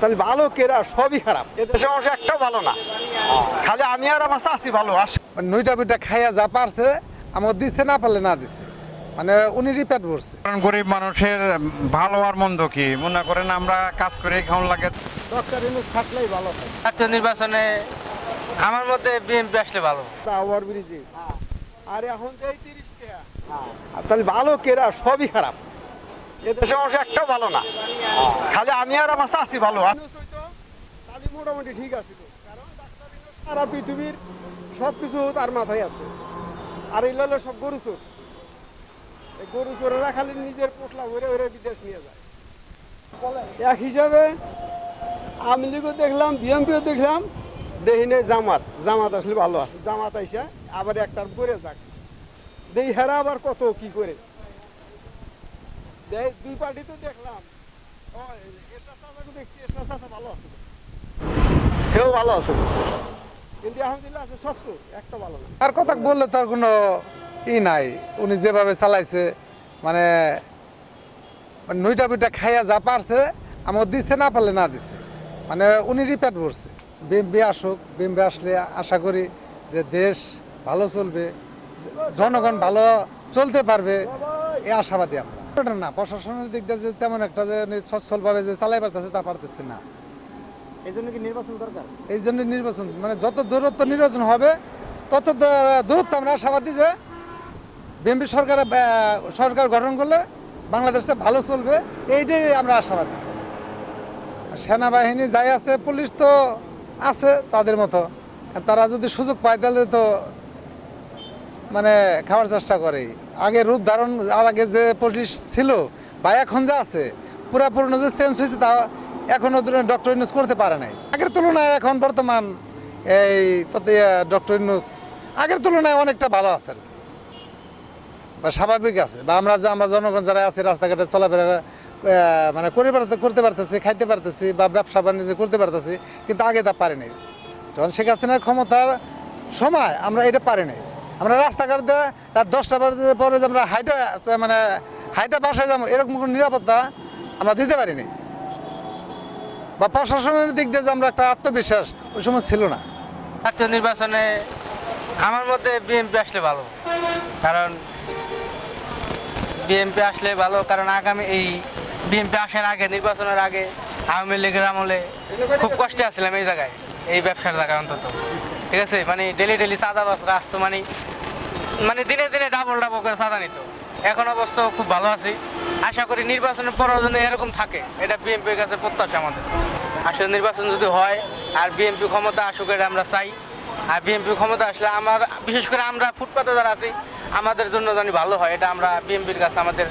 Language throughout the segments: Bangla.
তাহলে ভালো কেরা সবই খারাপ। এদেশে মানুষ একটাও ভালো না। খালি আমি আর আমার চাষি ভালো আস নইটা পিঠা খাইয়া যা পারছে আমার দিছে না পারলে না দিছে। মানে উনি রিপেট করছে কারণ গরিব মানুষের ভালো আর মন্দ কি? মনে করেন আমরা কাজ করে খাওয়ান লাগে। ডক্টর ইনুস থাকলেই ভালো জাতীয় নির্বাচনে আমার মতে বিএনপি আসলে ভালো। টাওয়ার ব্রিজে। আর এখন যে তিরিশ টাকা তাহলে ভালো কেরা সবই খারাপ। এদেশে মানুষ একটাও ভালো না। খালি আমি আর আমার চাষি ভালো। মোটামুটি ঠিক আছে সারা পৃথিবীর সব কিছু তার মাথায় আছে। আর এই হলো সব গরু চোর। গরু চোরেরা খালি নিজের পোটলা ভরে ভরে বিদেশ নিয়ে যায়। এক হিসাবে আমি লীগও দেখলাম, বিএমপিও দেখলাম, দেহিনে জামাত। জামাত আসলে ভালো আছে। জামাত আইসা আবার একটার করে যাক। হেরা আবার কত কি করে? দেই পার্টি তো দেখলাম। কথা বললে তার কোনো ই নাই। উনি যেভাবে চালাইছে মানে মানে নইটা পিঠা খাইয়া যা পারছে আমার দিছে না পারলে না দিছে। মানে উনি রিপেট করছে। বিএমপি আসুক বিএমপি আসলে আশা করি যে দেশ ভালো চলবে, জনগণ ভালো চলতে পারবে এই আশাবাদী আমরা। না প্রশাসনের দিক দিয়ে যে তেমন একটা যে সচ্ছলভাবে যে চালাই পারতেছে তা পারতেছে না। এই জন্য কি নির্বাচন দরকার? এই জন্য নির্বাচন মানে যত দূরত্ব নির্বাচন হবে তত দূরত্ব আমরা আশাবাদী যে বিএনপি সরকার সরকার গঠন করলে বাংলাদেশটা ভালো চলবে এইটাই আমরা আশাবাদী। সেনাবাহিনী যাই আছে পুলিশ তো আছে তাদের মতো। তারা যদি সুযোগ পায় তাহলে তো মানে খাওয়ার চেষ্টা করে আগে রূপ ধারণ, আর আগে যে পুলিশ ছিল বা এখন যা আছে পুরাপুরনো যে চেঞ্জ হয়েছে তা এখনও ডক্টর ইউনুস করতে পারে নাই। আগের তুলনায় এখন বর্তমান এই ডক্টর ইউনুস আগের তুলনায় অনেকটা ভালো আছে বা স্বাভাবিক আছে। বা আমরা আমরা জনগণ যারা আছে, রাস্তাঘাটে চলাফেরা মানে করে করতে পারতেছি, খাইতে পারতেছি বা ব্যবসা বাণিজ্য করতে পারতেছি, কিন্তু আগে তা পারেনি। যখন শেখ হাসিনার ক্ষমতার সময় আমরা এটা পারিনি। আমরা রাস্তাঘাট রাত দশটা পরে আমরা হাইটা মানে হাইটা বাসায় যাব, এরকম কোনো নিরাপত্তা আমরা দিতে পারিনি। বা প্রশাসনের দিক দিয়ে যে আমরা একটা আত্মবিশ্বাস ওই সময় ছিল না। জাতীয় নির্বাচনে আমার মতে বিএনপি আসলে ভালো। কারণ বিএনপি আসলে ভালো, কারণ আগামী এই বিএনপি আসার আগে, নির্বাচনের আগে আওয়ামী লীগের আমলে খুব কষ্টে আসছিলাম এই জায়গায়, এই ব্যবসার জায়গায় অন্তত। ঠিক আছে মানে ডেলি ডেলি চাঁদা বাসরা আসতো মানে মানে দিনে দিনে ডাবল ডাবল করে চাঁদা নিত। এখন অবস্থা খুব ভালো আছি। আশা করি নির্বাচনের পরও যেন এরকম থাকে। এটা বিএনপির কাছে প্রত্যাশা আমাদের। আসলে নির্বাচন যদি হয়, আর বিএনপি ক্ষমতা আসুক এটা আমরা চাই। আর বিএনপি ক্ষমতা আসলে আমার, বিশেষ করে আমরা ফুটপাতে যারা আছি, আমাদের জন্য জানি ভালো হয়। এটা আমরা বিএনপির কাছে আমাদের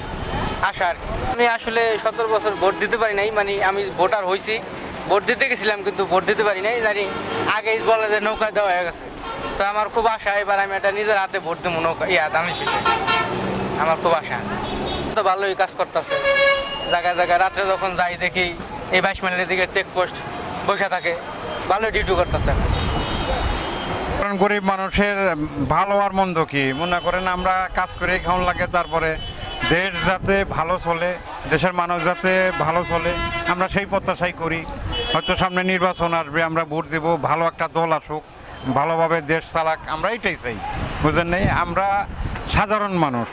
আশা আর আমি আসলে সতেরো বছর ভোট দিতে পারি নাই মানে আমি ভোটার হয়েছি ভোট দিতে গেছিলাম, কিন্তু ভোট দিতে পারি নাই, জানি আগেই বলে যে নৌকা দেওয়া হয়ে গেছে। তো আমার খুব আশা, এবার আমি এটা নিজের হাতে ভোট দেবো নৌকা, ইয়া, দামি শেষে। আমার খুব আশা। তো ভালোই কাজ করতেছে। জায়গায় জায়গায় রাত্রে যখন যাই দেখি, এই বাইশ মাইলের দিকে চেকপোস্ট বসে থাকে। ভালোই ডিউটি করতেছে। গরিব মানুষের ভালো আর মন্দ কি? মনে করেন আমরা কাজ করে খাওয়ান লাগে, তারপরে দেশ যাতে ভালো চলে, দেশের মানুষ যাতে ভালো চলে, আমরা সেই প্রত্যাশাই করি। হয়তো সামনে নির্বাচন আসবে, আমরা ভোট দেব, ভালো একটা দল আসুক, ভালোভাবে দেশ চালাক, আমরা এটাই চাই। বুঝলেন নেই? আমরা সাধারণ মানুষ।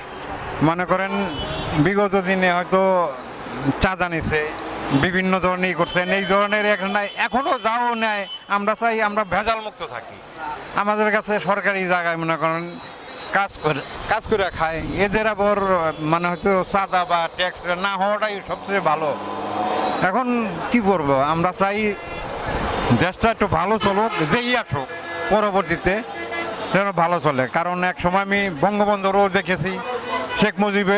মনে করেন, বিগত দিনে হয়তো চাঁদা নিছে, বিভিন্ন ধরনের করছেন, এই ধরনের এখন এখনও যাও নেয়, আমরা চাই আমরা ভেজাল মুক্ত থাকি। আমাদের কাছে সরকারি জায়গায় মনে করেন কাজ করে কাজ করে খায়। এদের আবার মানে হয়তো চাঁদা বা ট্যাক্স না হওয়াটাই সবচেয়ে ভালো। এখন কি করব? আমরা চাই দেশটা একটু ভালো চলুক, যেই আসুক, পরবর্তীতে যেন ভালো চলে। কারণ এক সময় আমি বঙ্গবন্ধুরও দেখেছি, শেখ মুজিব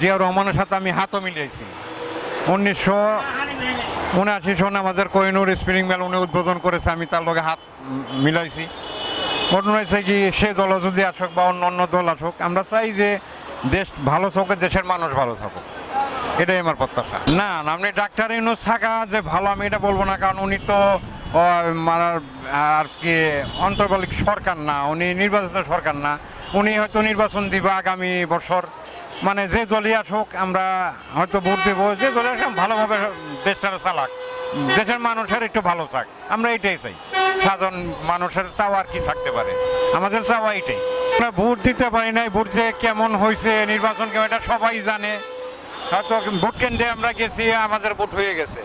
জিয়া রহমানের সাথে আমি হাতও মিলিয়েছি। উনিশশো উনআশি সনে আমাদের কোহিনুর স্পিনিং মেল উনি উদ্বোধন করেছে, আমি তার লগে হাত মিলাইছি। ঘটনা হয়েছে কি, সে দল যদি আসুক বা অন্য অন্য দল আসুক, আমরা চাই যে দেশ ভালো থাকুক, দেশের মানুষ ভালো থাকুক। এটাই আমার প্রত্যাশা। না আপনি ডাক্তার ইউনুস থাকা যে ভালো, আমি এটা বলব না, কারণ উনি তো আর কি অন্তর্বলিক সরকার না, উনি নির্বাচিত সরকার না। উনি হয়তো নির্বাচন দিব আগামী বছর। মানে যে দলই আসুক, আমরা হয়তো ভোট দেবো, যে দলে আসুক, ভালোভাবে দেশটা চালাক। দেশের মানুষের একটু ভালো থাক। আমরা এটাই চাই। সাধারণ মানুষের চাওয়া আর কি থাকতে পারে। আমাদের চাওয়া এটাই। আমরা ভোট দিতে পারি নাই, ভোট যে কেমন হয়েছে, নির্বাচন কেমন, এটা সবাই জানে। হয়তো ভোট কেন্দ্রে আমরা গেছি, আমাদের ভোট হয়ে গেছে।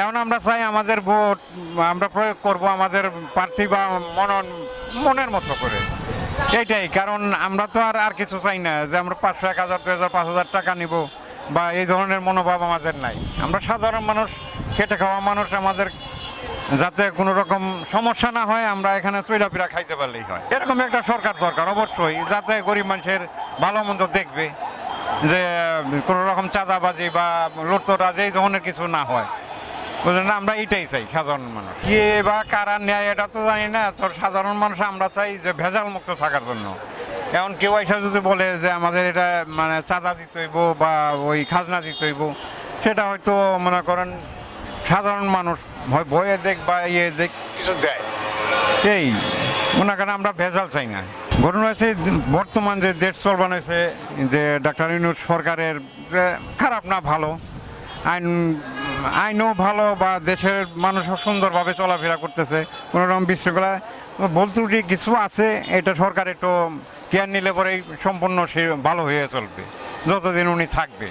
এখন আমরা চাই আমাদের ভোট, আমরা প্রয়োগ করব আমাদের প্রার্থী বা মনন, মনের মতো করে। এইটাই কারণ আমরা তো আর আর কিছু চাই না। যে আমরা পাঁচশো, এক হাজার দু হাজার, পাঁচ হাজার টাকা নিব। বা এই ধরনের মনোভাব আমাদের নাই। আমরা সাধারণ মানুষ, খেটে খাওয়া মানুষ, আমাদের যাতে কোনো রকম সমস্যা না হয়, আমরা এখানে চৈলাপিরা খাইতে পারলেই হয়। এরকম একটা সরকার দরকার, অবশ্যই, যাতে গরিব মানুষের ভালো মন্দ দেখবে যে, কোনো রকম চাঁদাবাজি বা লুটতরাজ, এই ধরনের কিছু না হয়। বুঝলেন? আমরা এটাই চাই, সাধারণ মানুষ। কে বা কারা নেয়, এটা তো জানি না, তো সাধারণ মানুষ আমরা চাই যে ভেজাল মুক্ত থাকার জন্য। এখন কেউ এসে যদি বলে যে আমাদের এটা মানে চাঁদা দিতে হইব বা ওই খাজনা দিতে হইব সেটা হয়তো মনে করেন সাধারণ মানুষ হয় বইয়ে দেখ বা ইয়ে দেখ কিছু দেয়। সেই মনে করেন আমরা ভেজাল চাই না। ঘটনা হচ্ছে বর্তমান যে দেশ চলবান হয়েছে যে ডাক্তার ইউনুস সরকারের খারাপ না ভালো আইন আইনও ভালো বা দেশের মানুষও সুন্দরভাবে চলাফেরা করতেছে কোনো রকম বিশৃঙ্খলা ভুল কিছু আছে, এটা সরকার একটু কেয়ার নিলে পরেই সম্পূর্ণ সে ভালো হয়ে চলবে, যতদিন উনি থাকবে।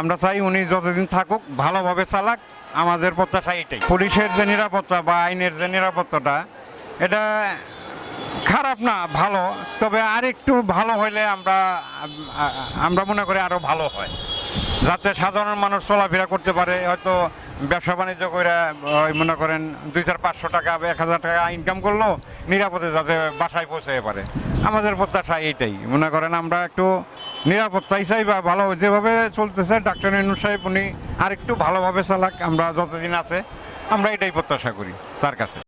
আমরা চাই উনি যতদিন থাকুক, ভালোভাবে চালাক, আমাদের প্রত্যাশা এটাই। পুলিশের যে নিরাপত্তা বা আইনের যে নিরাপত্তাটা, এটা খারাপ না, ভালো। তবে আর একটু ভালো হইলে আমরা আমরা মনে করি আরও ভালো হয়। যাতে সাধারণ মানুষ চলাফেরা করতে পারে, হয়তো ব্যবসা বাণিজ্য করে মনে করেন দুই চার পাঁচশো টাকা এক হাজার টাকা ইনকাম করল, নিরাপদে যাতে বাসায় পৌঁছে পারে। আমাদের প্রত্যাশা এইটাই। মনে করেন আমরা একটু নিরাপত্তাই চাই বা ভালো যেভাবে চলতেছে, ডাক্তার ইনু সাহেব উনি আরেকটু ভালোভাবে চালাক, আমরা যতদিন আছে, আমরা এটাই প্রত্যাশা করি তার কাছে।